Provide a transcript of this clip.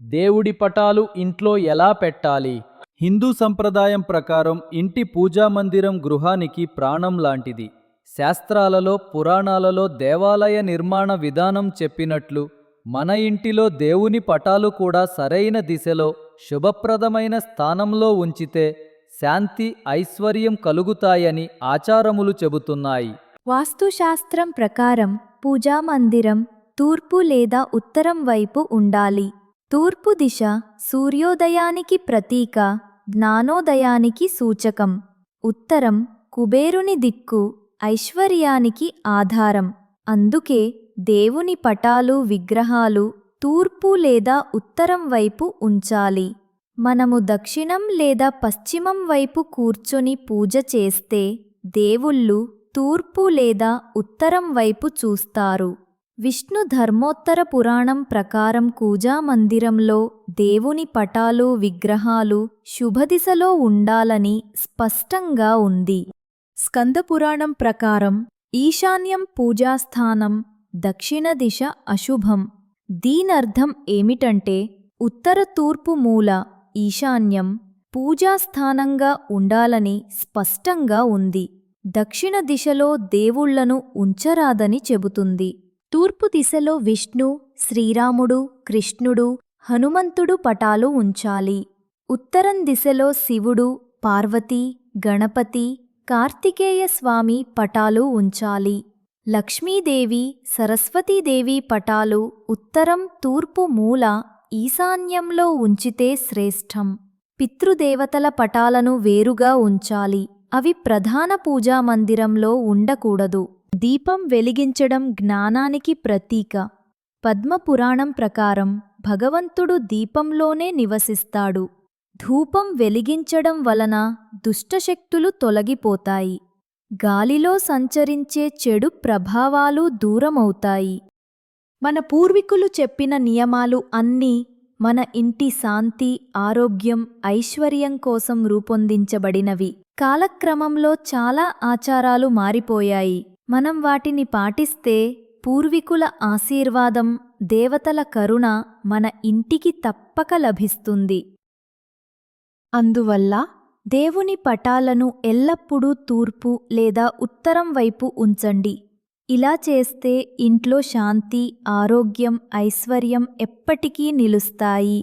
దేవుడి పటాలు ఇంట్లో ఎలా పెట్టాలి? హిందూ సంప్రదాయం ప్రకారం ఇంటి పూజా మందిరం గృహానికి ప్రాణం లాంటిది. శాస్త్రాలలో పురాణాలలో దేవాలయ నిర్మాణ విధానం చెప్పినట్లు మన ఇంటిలో దేవుని పటాలు కూడా సరైన దిశలో శుభప్రదమైన స్థానంలో ఉంచితే శాంతి ఐశ్వర్యం కలుగుతాయని ఆచారములు చెబుతున్నాయి. వాస్తుశాస్త్రం ప్రకారం పూజా మందిరం తూర్పు లేదా ఉత్తరం వైపు ఉండాలి. తూర్పు దిశ సూర్యోదయానికి ప్రతీక జ్ఞానోదయానికి సూచకం. ఉత్తరం కుబేరుని దిక్కు ఐశ్వర్యానికి ఆధారం. అందుకే దేవుని పటాలు విగ్రహాలు తూర్పు లేదా ఉత్తరం వైపు ఉంచాలి. మనము దక్షిణం లేదా పశ్చిమం వైపు కూర్చొని పూజ చేస్తే దేవుళ్ళు తూర్పు లేదా ఉత్తరం వైపు చూస్తారు. విష్ణు ధర్మోత్తర పురాణం ప్రకారం కూజా మందిరంలో దేవుని పటాలు విగ్రహాలు శుభదిశలో ఉండాలని స్పష్టంగా ఉంది. స్కందపురాణం ప్రకారం ఈశాన్యం పూజాస్థానం దక్షిణ దిశ అశుభం. దీనర్థం ఏమిటంటే ఉత్తర తూర్పు మూల ఈశాన్యం పూజాస్థానంగా ఉండాలని స్పష్టంగా ఉంది. దక్షిణ దిశలో దేవుళ్ళను ఉంచరాదని చెబుతుంది. తూర్పు దిశలో విష్ణు శ్రీరాముడు కృష్ణుడు హనుమంతుడు పటాలు ఉంచాలి. ఉత్తరం దిశలో శివుడు పార్వతీ గణపతి కార్తికేయ స్వామి పటాలు ఉంచాలి. లక్ష్మీదేవి సరస్వతీదేవి పటాలు ఉత్తరం తూర్పు మూల ఈశాన్యంలో ఉంచితే శ్రేష్టం. పితృదేవతల పటాలను వేరుగా ఉంచాలి. అవి ప్రధాన పూజా మందిరంలో ఉండకూడదు. దీపం వెలిగించడం జ్ఞానానికి ప్రతీక. పద్మపురాణం ప్రకారం భగవంతుడు దీపంలోనే నివసిస్తాడు. ధూపం వెలిగించడం వలన దుష్టశక్తులు తొలగిపోతాయి. గాలిలో సంచరించే చెడు ప్రభావాలు దూరమవుతాయి. మన పూర్వీకులు చెప్పిన నియమాలు అన్నీ మన ఇంటి శాంతి ఆరోగ్యం ఐశ్వర్యం కోసం రూపొందించబడినవి. కాలక్రమంలో చాలా ఆచారాలు మారిపోయాయి. మనం వాటిని పాటిస్తే పూర్వీకుల ఆశీర్వాదం దేవతల కరుణ మన ఇంటికి తప్పక లభిస్తుంది. అందువల్ల దేవుని పటాలను ఎల్లప్పుడూ తూర్పు లేదా ఉత్తరం వైపు ఉంచండి. ఇలా చేస్తే ఇంట్లో శాంతి ఆరోగ్యం ఐశ్వర్యం ఎప్పటికీ నిలుస్తాయి.